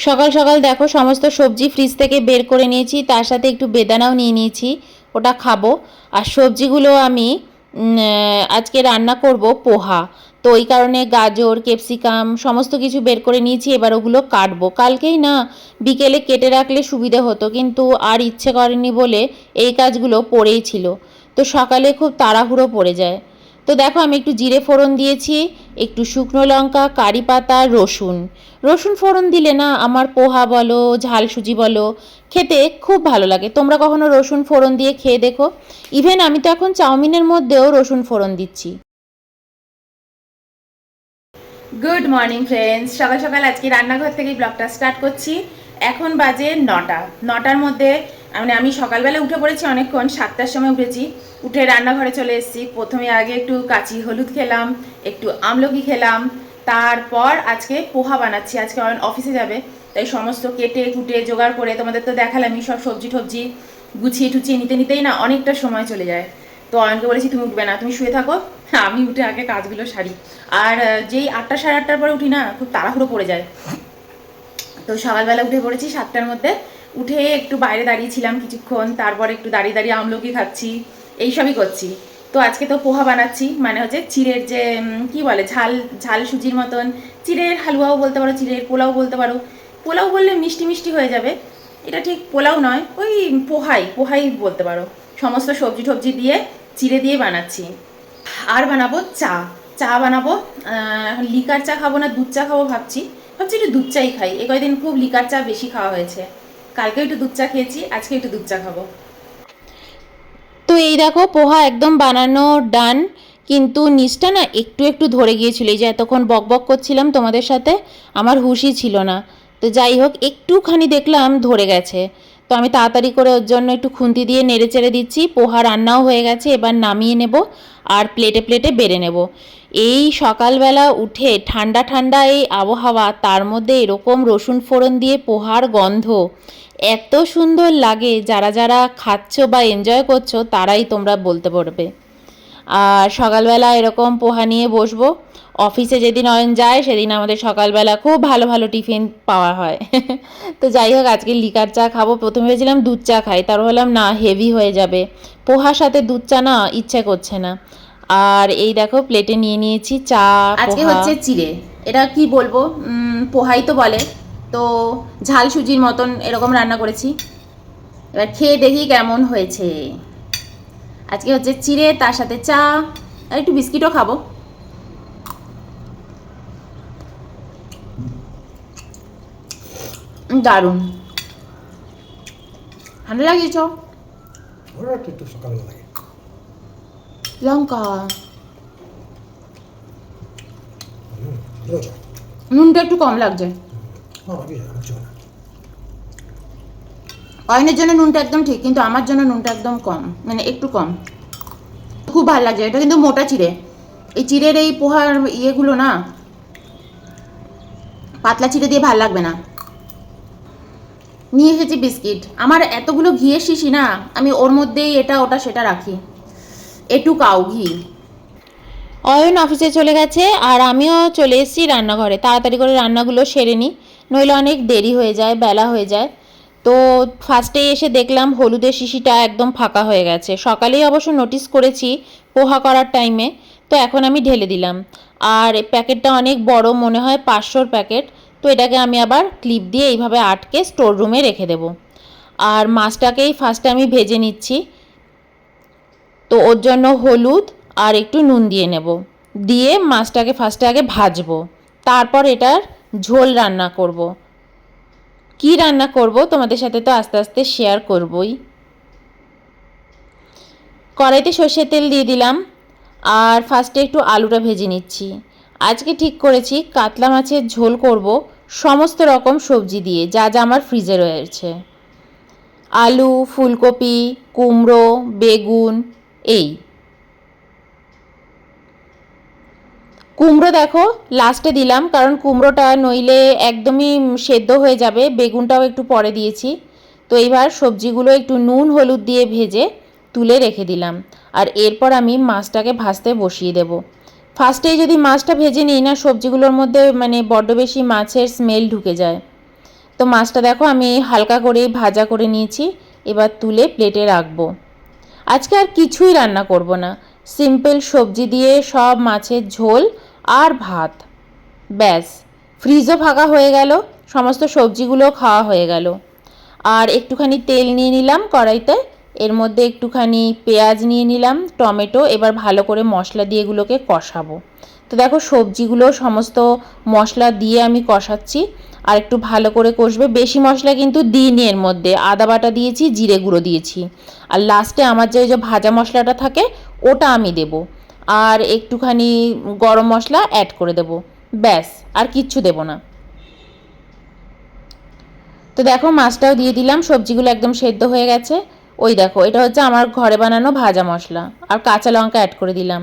সকাল সকাল দেখো, সমস্ত সবজি ফ্রিজ থেকে বের করে নিয়েছি। তার সাথে একটু বেদানাও নিয়ে নিয়েছি। ওটা খাব। আর সবজিগুলো আমি আজকে রান্না করব পোহা। তো ওই কারণে গাজর, ক্যাপসিকাম, সমস্ত কিছু বের করে নিয়েছি। এবার ওগুলো কাটবো। কালকেই না, বিকেলে কেটে রাখলে সুবিধে হতো। কিন্তু আর ইচ্ছে করেনি বলে এই কাজগুলো পড়েই ছিল। তো সকালে খুব তাড়াহুড়ো পড়ে যায়। তো দেখো আমি একটু জিরে ফোড়ন দিয়েছি, একটু শুকনো লঙ্কা, কারি পাতা, রসুন। রসুন ফোড়ন দিলে না আমার পোহা বলো, ঝাল সুজি বলো, খেতে খুব ভালো লাগে। তোমরা কখনো রসুন ফোড়ন দিয়ে খেয়ে দেখো? ইভেন আমি তো এখন চাউমিনের মধ্যেও রসুন ফোড়ন দিচ্ছি। গুড মর্নিং ফ্রেন্ডস সকাল সকাল আজকে রান্নাঘর থেকে ব্লগটা স্টার্ট করছি। এখন বাজে নটা। নটার মধ্যে মানে আমি সকালবেলা উঠে পড়েছি অনেকক্ষণ, সাতটার সময় উঠেছি। উঠে রান্নাঘরে চলে এসেছি। প্রথমে আগে একটু কাঁচি হলুদ খেলাম, একটু আমলকি খেলাম, তারপর আজকে পোহা বানাচ্ছি। আজকে অফিসে যাবে, তাই সমস্ত কেটে কুটে জোগাড় করে তোমাদের তো দেখালামই, সব সবজি টবজি গুছিয়ে টুচিয়ে নিতে নিতেই না অনেকটা সময় চলে যায়। তো অয়নকে বলেছি, তুমি উঠবে না, তুমি শুয়ে থাকো। আমি উঠে আগে কাজগুলো সারি। আর যেই আটটা সাড়ে আটটার পরে উঠি না, খুব তাড়াহুড়ো পড়ে যায়। তো সকালবেলা উঠে পড়েছি সাতটার মধ্যে। উঠে একটু বাইরে দাঁড়িয়েছিলাম কিছুক্ষণ, তারপর একটু দাঁড়িয়ে দাঁড়িয়ে আমলকি খাচ্ছি, এইসবই করছি। তো আজকে তো পোহা বানাচ্ছি মানে হচ্ছে চিড়ের যে কি বলে, ঝাল ঝাল সুজির মতন, চিড়ের হালুয়াও বলতে পারো, চিড়ের পোলাও বলতে পারো। পোলাও বললে মিষ্টি মিষ্টি হয়ে যাবে, এটা ঠিক পোলাও নয়, ওই পোহাই পোহাই বলতে পারো। সমস্ত সবজি টবজি দিয়ে চিড়ে দিয়ে বানাচ্ছি। আর বানাবো চা চা বানাবো লিকার চা খাব না, দুধ চা খাব ভাবছি। ভাবছি একটু দুধ চাই খাই, এ কয়দিন খুব লিকার চা বেশি খাওয়া হয়েছে। কালকে একটু দুধ চা খেয়েছি, আজকে একটু দুধ চা খাব। তো এই দেখো, পোহা একদম বানানো ডান কিন্তু নিচটা না একটু একটু ধরে গিয়েছিল। যে এতক্ষণ বক বক করছিলাম তোমাদের সাথে, আমার হুশই ছিল না। তো যাই হোক, একটুখানি দেখলাম ধরে গেছে। তো আমি তাড়াতাড়ি করে ওর জন্য একটু খুন্তি দিয়ে নেড়ে চেড়ে দিচ্ছি। পোহা রান্নাও হয়ে গেছে, এবার নামিয়ে নেব আর প্লেটে প্লেটে বেড়ে নেব। এই সকালবেলা উঠে ঠান্ডা ঠান্ডা এই আবহাওয়া, তার মধ্যে এরকম রসুন ফোড়ন দিয়ে পোহার গন্ধ এত সুন্দর লাগে। যারা যারা খাচ্ছ বা এনজয় করছ, তারাই তোমরা বলতে পারবে। আর সকালবেলা এরকম পোহা নিয়ে বসবো। অফিসে যেদিন অয়ন যায় সেদিন আমাদের সকালবেলা খুব ভালো ভালো টিফিন পাওয়া হয়। তো যাই হোক আজকে লিকার চা খাব। প্রথমে ভেবেছিলাম দুধ চা খাই তারপর হলাম না হেভি হয়ে যাবে। পোহার সাথে দুধ চা না ইচ্ছে করছে না। আর এই দেখো প্লেটে নিয়ে নিয়েছি চা আজকে হচ্ছে চিড়ে। এটা কি বলব? পোহাই তো বলে। তো ঝাল সুজির মতন এরকম রান্না করেছি। এবার খেয়ে দেখি কেমন হয়েছে। আজকে হচ্ছে চিড়ে তার সাথে চা আর একটু বিস্কিটও খাব। দারুণ। ঠান্ডা লাগিয়েছ? ওরা একটু একটু সকালবেলা লাগে। লঙ্কা। নুনটা একটু কম লাগছে। না। অয়নের জন্য নুনটা একদম ঠিক, কিন্তু আমার জন্য নুনটা একদম কম মানে একটু কম। খুব ভালো লাগছে, এটা কিন্তু মোটা চিড়ে। এই চিড়ের এই পোহার ইয়েগুলো না, পাতলা চিড়ে দিয়ে ভালো লাগবে না। নিয়ে এসেছি বিস্কিট। আমার এতগুলো ঘিয়ের শিশি না, আমি ওর মধ্যেই এটা, ওটা, সেটা রাখি। একটু কাউ ঘি। অয়ন অফিসে চলে গেছে, আর আমিও চলে এসেছি রান্নাঘরে। তাড়াতাড়ি করে রান্নাগুলো সেরে নিই, নইলে অনেক দেরি হয়ে যায়, বেলা হয়ে যায়। তো ফার্স্টে এসে দেখলাম হলুদের শিশিটা একদম ফাঁকা হয়ে গেছে। সকালেই অবশ্য নোটিস করেছি পোহা করার টাইমে তো এখন আমি ঢেলে দিলাম। আর প্যাকেটটা অনেক বড়, মনে হয় পাঁচশোর প্যাকেট তো এটাকে আমি আবার ক্লিপ দিয়ে এইভাবে আটকে স্টোর রুমে রেখে দেবো। আর মাছটাকেই ফার্স্টে আমি ভেজে নিচ্ছি। তো ওর জন্য হলুদ আর একটু নুন দিয়ে নেব। দিয়ে মাছটাকে ফার্স্টে আগে ভাজবো। তারপর এটার ঝোল রান্না করব। কি রান্না করব তোমাদের সাথে তো আস্তে আস্তে শেয়ার করবই। কড়াইতে সর্ষের তেল দিয়ে দিলাম, আর ফার্স্টে একটু আলুটা ভেজে নিচ্ছি। আজকে ঠিক করেছি, কাতলা মাছের ঝোল করব, সমস্ত রকম সবজি দিয়ে, যা যা আমার ফ্রিজে রয়েছে। আলু, ফুলকপি, কুমড়ো, বেগুন, এই। কুমড়ো দেখো লাস্টে দিলাম, কারণ কুমড়োটা নইলে একদমই সেদ্ধ হয়ে যাবে। বেগুনটাও একটু পরে দিয়েছি। তো এইবার সবজিগুলো একটু নুন, হলুদ দিয়ে ভেজে তুলে রেখে দিলাম। আর এরপর আমি মাছটাকে ভাজতে বসিয়ে দেব। ফার্স্টেই যদি মাছটা ভেজে নিই না, সবজিগুলোর মধ্যে মানে বড্ড বেশি মাছের স্মেল ঢুকে যায়। তো মাছটা দেখো, আমি হালকা করে ভাজা করে নিয়েছি। এবার তুলে প্লেটে রাখব। আজকে আর কিছুই রান্না করব না। সিম্পল সবজি দিয়ে সব মাছের ঝোল আর ভাত। ব্যাস, ফ্রিজও ফাঁকা হয়ে গেল, সমস্ত সবজিগুলো খাওয়া হয়ে গেল। আর একটুখানি তেল নিয়ে নিলাম কড়াইতে, এর মধ্যে একটুখানি পেঁয়াজ নিয়ে নিলাম, টমেটো, এবার ভালো করে মশলা দিয়ে এগুলোকে কষাবো। তো দেখো, সবজিগুলো সমস্ত মশলা দিয়ে আমি কষাচ্ছি, আর একটু ভালো করে কষবে। বেশি মশলা কিন্তু দিইনি এর মধ্যে, আদা বাটা দিয়েছি, জিরে গুঁড়ো দিয়েছি। আর লাস্টে আমার যে ওই যে ভাজা মশলাটা থাকে, ওটা আমি দেব। আর একটুখানি গরম মশলা অ্যাড করে দেব। ব্যাস, আর কিচ্ছু দেব না। তো দেখো, মাছটাও দিয়ে দিলাম, সবজিগুলো একদম সেদ্ধ হয়ে গেছে। ওই দেখো, এটা হচ্ছে আমার ঘরে বানানো ভাজা মশলা। আর কাঁচা লঙ্কা অ্যাড করে দিলাম।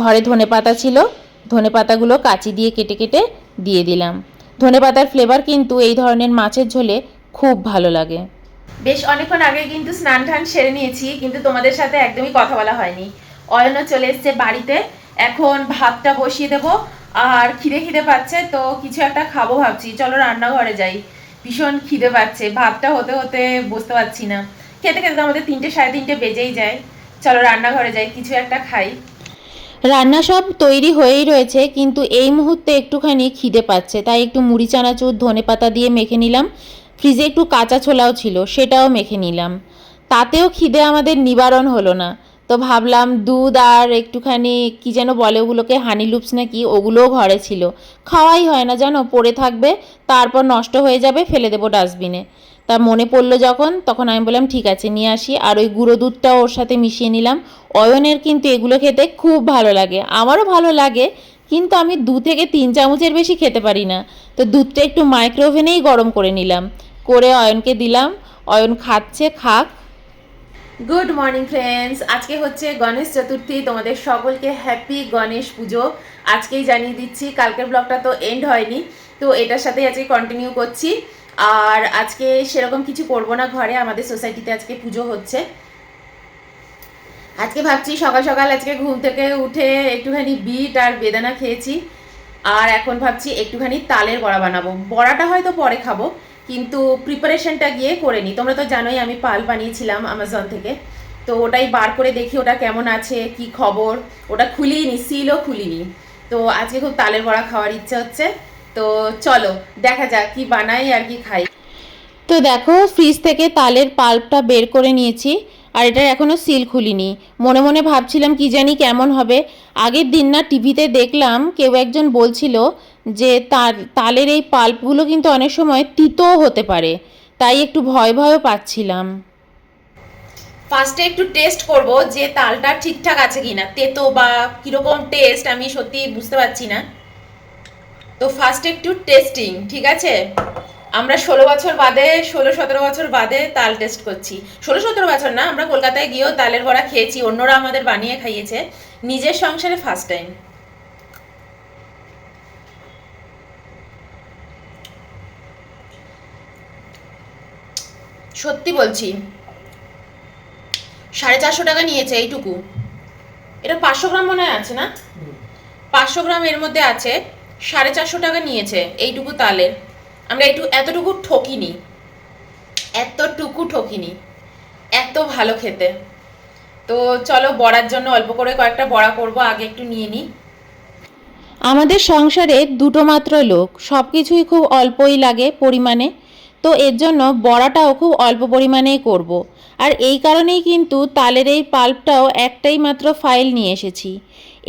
ঘরে ধনে পাতা ছিল, ধনে পাতাগুলো কাঁচি দিয়ে কেটে কেটে দিয়ে দিলাম। ধনে পাতার ফ্লেভার কিন্তু এই ধরনের মাছের ঝোলে খুব ভালো লাগে। বেশ, অনেকক্ষণ আগে কিন্তু স্নান টান সেরে নিয়েছি, কিন্তু তোমাদের সাথে একদমই কথা বলা হয়নি। অয়নও চলে এসছে বাড়িতে। এখন ভাতটা বসিয়ে দেব। আর খিদে খিদে পাচ্ছে, তো কিছু একটা খাব ভাবছি। চলো রান্নাঘরে যাই। ভীষণ খিদে পাচ্ছে। ভাতটা হতে হতে বুঝতে পারছি না। খেতে খেতে তো আমাদের তিনটে, সাড়ে তিনটে বেজেই যায়। চলো রান্নাঘরে যাই, কিছু একটা খাই। রান্না সব তৈরি হয়েই রয়েছে, কিন্তু এই মুহূর্তে একটুখানি খিদে পাচ্ছে। তাই একটু মুড়ি, চানাচুর, ধনে পাতা দিয়ে মেখে নিলাম। ফ্রিজে একটু কাঁচা ছোলাও ছিল, সেটাও মেখে নিলাম। তাতেও খিদে আমাদের নিবারণ হলো না। তো ভাবলাম দুধ আর একটুখানি, কি যেন বলে ওগুলোকে হানি লুপস নাকি, ওগুলোও ঘরে ছিল। খাওয়াই হয় না জানো, পড়ে থাকবে, তারপর নষ্ট হয়ে যাবে, ফেলে দেবো ডাস্টবিনে তা মনে পড়ল যখন, তখন আমি বললাম, ঠিক আছে, নিয়ে আসি। আর ওই গুঁড়ো দুধটাও ওর সাথে মিশিয়ে নিলাম। অয়নের কিন্তু এগুলো খেতে খুব ভালো লাগে, আমারও ভালো লাগে, কিন্তু আমি দু থেকে তিন চামচের বেশি খেতে পারি না। তো দুধটা একটু মাইক্রোওভেনেই গরম করে নিলাম। করে অয়নকে দিলাম। অয়ন খাচ্ছে, খাক গুড মর্নিং ফ্রেন্ডস আজকে হচ্ছে গণেশ চতুর্থী। তোমাদের সকলকে হ্যাপি গণেশ পুজো। আজকেই জানিয়ে দিচ্ছি, কালকের ব্লগটা তো এন্ড হয়নি। তো এটার সাথেই আজকে কন্টিনিউ করছি। আর আজকে সেরকম কিছু করব না ঘরে, আমাদের সোসাইটিতে আজকে পুজো হচ্ছে। আজকে ভাবছি সকাল সকাল আজকে ঘুম থেকে উঠে একটুখানি বিট আর বেদানা খেয়েছি। আর এখন ভাবছি একটুখানি তালের বড়া বানাবো। বড়াটা হয়তো পরে খাব। কিন্তু প্রিপারেশনটা গিয়ে করে নিই তোমরা তো জানোই আমি পাল বানিয়েছিলাম আমাজন থেকে। তো ওটাই বার করে দেখি ওটা কেমন আছে, কি খবর। ওটা খুলিনি সিলও খুলিনি তো আজকে খুব তালের বড়া খাওয়ার ইচ্ছা হচ্ছে। তো চলো, দেখা যাক কি বানাই আর কি খাই। তো দেখো ফ্রিজ থেকে তালের পাল্পটা বের করে নিয়েছি আর এটার এখনও সিল খুলিনি মনে মনে ভাবছিলাম কি জানি কেমন হবে। আগের দিন না টিভিতে দেখলাম কেউ একজন বলছিল যে তার তালের এই পাল্পগুলো কিন্তু অনেক সময় তিতও হতে পারে। তাই একটু ভয় ভয়ও পাচ্ছিলাম। ফার্স্টে একটু টেস্ট করব যে তালটা ঠিকঠাক আছে কিনা। তেতো বা কীরকম টেস্ট আমি সত্যি বুঝতে পারছি না। তো ফার্স্ট একটু টেস্টিং ঠিক আছে? আমরা ষোলো বছর বাদে, ষোলো সতেরো বছর বাদে তাল টেস্ট করছি। ষোলো সতেরো বছর না, আমরা কলকাতায় গিয়েও তালের বড়া খেয়েছি, অন্যরা আমাদের বানিয়ে খাইয়েছে। নিজের সংসারে ফার্স্ট টাইম সত্যি বলছি। সাড়ে চারশো টাকা নিয়েছে এইটুকু। এটা পাঁচশো গ্রাম মনে হয় আছে না? পাঁচশো গ্রাম এর মধ্যে আছে, সাড়ে চারশো টাকা নিয়েছে এইটুকু তালের আমরা একটু এতটুকু ঠকিনি। এতটুকু ঠকিনি। এত ভালো খেতে। তো চলো বড়ার জন্য অল্প করে কয়েকটা বড়া করব, আগে একটু নিয়ে নিই। আমাদের সংসারে দুটো মাত্র লোক সব কিছুই খুব অল্পই লাগে পরিমাণে। তো এর জন্য বড়াটাও খুব অল্প পরিমাণেই করব। আর এই কারণেই কিন্তু তালের এই পাল্পটাও একটাই মাত্র ফাইল নিয়ে এসেছি।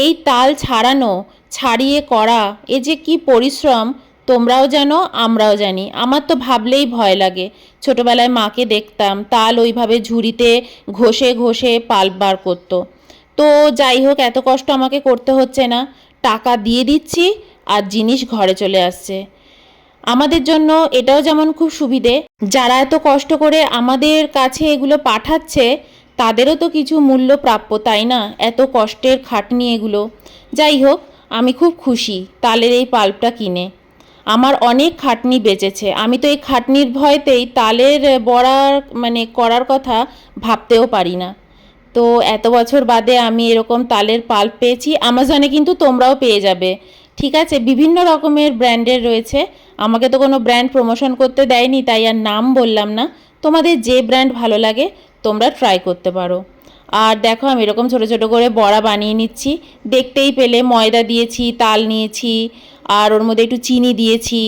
এই তাল ছাড়ানো, ছাড়িয়ে করা, এ যে কি পরিশ্রম, তোমরাও জানো, আমরাও জানি। আমার তো ভাবলেই ভয় লাগে। ছোটবেলায় মাকে দেখতাম তাল ওইভাবে ঝুড়িতে ঘষে ঘষে পাল্প বার করতো। তো যাই হোক, এত কষ্ট আমাকে করতে হচ্ছে না। টাকা দিয়ে দিচ্ছি আর জিনিস ঘরে চলে আসছে। আমাদের জন্য এটাও যেমন খুব সুবিধে, যারা এত কষ্ট করে আমাদের কাছে এগুলো পাঠাচ্ছে, তাদেরও তো কিছু মূল্য প্রাপ্য, তাই না? এত কষ্টের খাটনি এগুলো। যাই হোক, আমি খুব খুশি তালের এই পাল্পটা কিনে। আমার অনেক খাটনি বেঁচেছে। আমি তো এই খাটনির ভয়তেই তালের বড়ার মানে করার কথা ভাবতেও পারি না। তো এত বছর বাদে আমি এরকম তালের পাল্প পেয়েছি, আমাজনে কিন্তু তোমরাও পেয়ে যাবে। ঠিক আছে, বিভিন্ন রকমের ব্র্যান্ডের রয়েছে। আমাকে তো কোনো ব্র্যান্ড প্রমোশন করতে দেয়নি, তাই আর নাম বললাম না। তোমাদের যে ব্র্যান্ড ভালো লাগে, তোমরা ট্রাই করতে পারো। আর দেখো, আমি এরকম ছোটো ছোটো করে বড়া বানিয়ে নিচ্ছি। দেখতেই পেলে, ময়দা দিয়েছি, তাল নিয়েছি, আর ওর মধ্যে একটু চিনি দিয়েছি,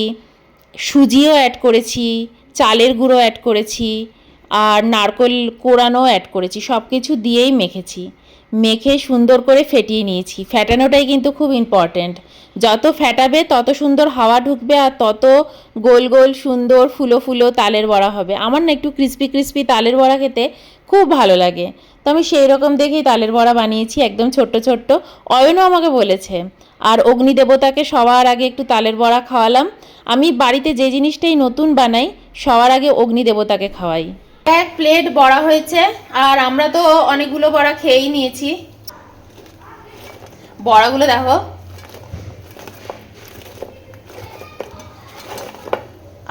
সুজিও অ্যাড করেছি, চালের গুঁড়ো অ্যাড করেছি, আর নারকোল কোড়ানো অ্যাড করেছি সব কিছু দিয়েই মেখেছি। মেখে সুন্দর করে ফেটিয়ে নিয়েছি। ফ্যাটানোটাই কিন্তু খুব ইম্পর্ট্যান্ট যত ফ্যাটাবে তত সুন্দর হাওয়া ঢুকবে আর তত গোল গোল সুন্দর ফুলো ফুলো তালের বড়া হবে। আমার না একটু ক্রিস্পি ক্রিস্পি তালের বড়া খেতে খুব ভালো লাগে। তো আমি সেই রকম দেখেই তালের বড়া বানিয়েছি, একদম ছোট্ট ছোট্ট। অয়নও আমাকে বলেছে, আর অগ্নি দেবতাকে সবার আগে একটু তালের বড়া খাওয়ালাম। আমি বাড়িতে যে জিনিসটাই নতুন বানাই, সবার আগে অগ্নি দেবতাকে খাওয়াই। এক প্লেট বড়া হয়েছে, আর আমরা তো অনেকগুলো বড়া খেয়েই নিয়েছি। বড়াগুলো দেখো।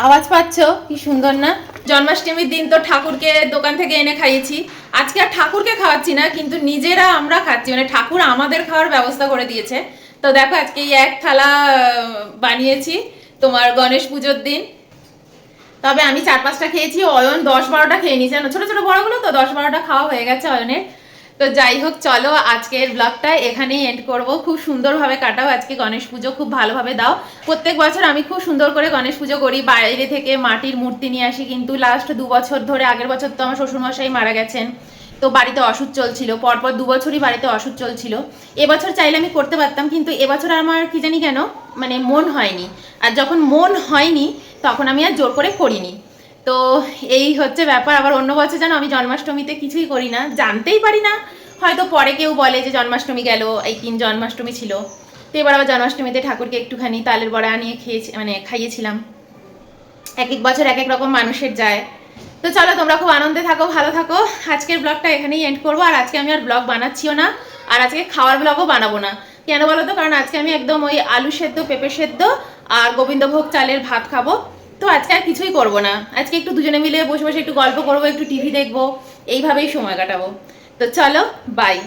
আওয়াজ পাচ্ছ? কি সুন্দর না? জন্মাষ্টমীর দিন তো ঠাকুরকে দোকান থেকে এনে খাইয়েছি। আজকে আর ঠাকুরকে খাওয়াচ্ছি না, কিন্তু নিজেরা আমরা খাচ্ছি। মানে ঠাকুর আমাদের খাওয়ার ব্যবস্থা করে দিয়েছে। তো দেখো, আজকে এই এক থালা বানিয়েছি তোমার গণেশ পুজোর দিন। তবে আমি চার পাঁচটা খেয়েছি, অয়ন দশ বারোটা খেয়ে নিয়েছি। ছোট ছোট বড়গুলো তো, দশ বারোটা খাওয়া হয়ে গেছে অয়নের। তো যাই হোক, চলো আজকের ব্লগটা এখানেই এন্ড করব। খুব সুন্দরভাবে কাটাও আজকে গণেশ পুজো, খুব ভালোভাবে দাও। প্রত্যেক বছর আমি খুব সুন্দর করে গণেশ পুজো করি। বাইরে থেকে মাটির মূর্তি নিয়ে আসি কিন্তু লাস্ট দু বছর ধরে, আগের বছর তো আমার শ্বশুরমশাই মারা গেছেন। তো বাড়িতে অসুখ চলছিল, পরপর দু বছরই বাড়িতে অসুখ চলছিল। এবছর চাইলে আমি করতে পারতাম, কিন্তু এবছর আমার কি জানি কেন মানে মন হয়নি। আর যখন মন হয়নি, তখন আমি আর জোর করে করিনি। তো এই হচ্ছে ব্যাপার, আবার অন্য বছর যেন আমি জন্মাষ্টমীতে কিছুই করি না, জানতেই পারি না। হয়তো পরে কেউ বলে যে জন্মাষ্টমী গেল, এই দিন জন্মাষ্টমী ছিল। তো এবার আবার জন্মাষ্টমীতে ঠাকুরকে একটুখানি তালের বড়া আনিয়ে খেয়েছি মানে খাইয়েছিলাম। এক এক বছর এক এক রকম মানুষের যায়। তো চলো, তোমরা খুব আনন্দে থাকো, ভালো থাকো। আজকের ব্লগটা এখানেই এন্ড করব। আর আজকে আমি আর ব্লগ বানাচ্ছিও না, আর আজকে খাওয়ার ব্লগও বানাবো না। কেন বলো তো? কারণ আজকে আমি একদম ওই আলু সেদ্ধ, পেঁপে সেদ্ধ আর গোবিন্দভোগ চালের ভাত খাব। তো আজকে আর কিছুই করব না। আজকে একটু দুজনে মিলে বসে বসে একটু গল্প করব, একটু টিভি দেখব। এইভাবেই সময় কাটাবো। তো চলো বাই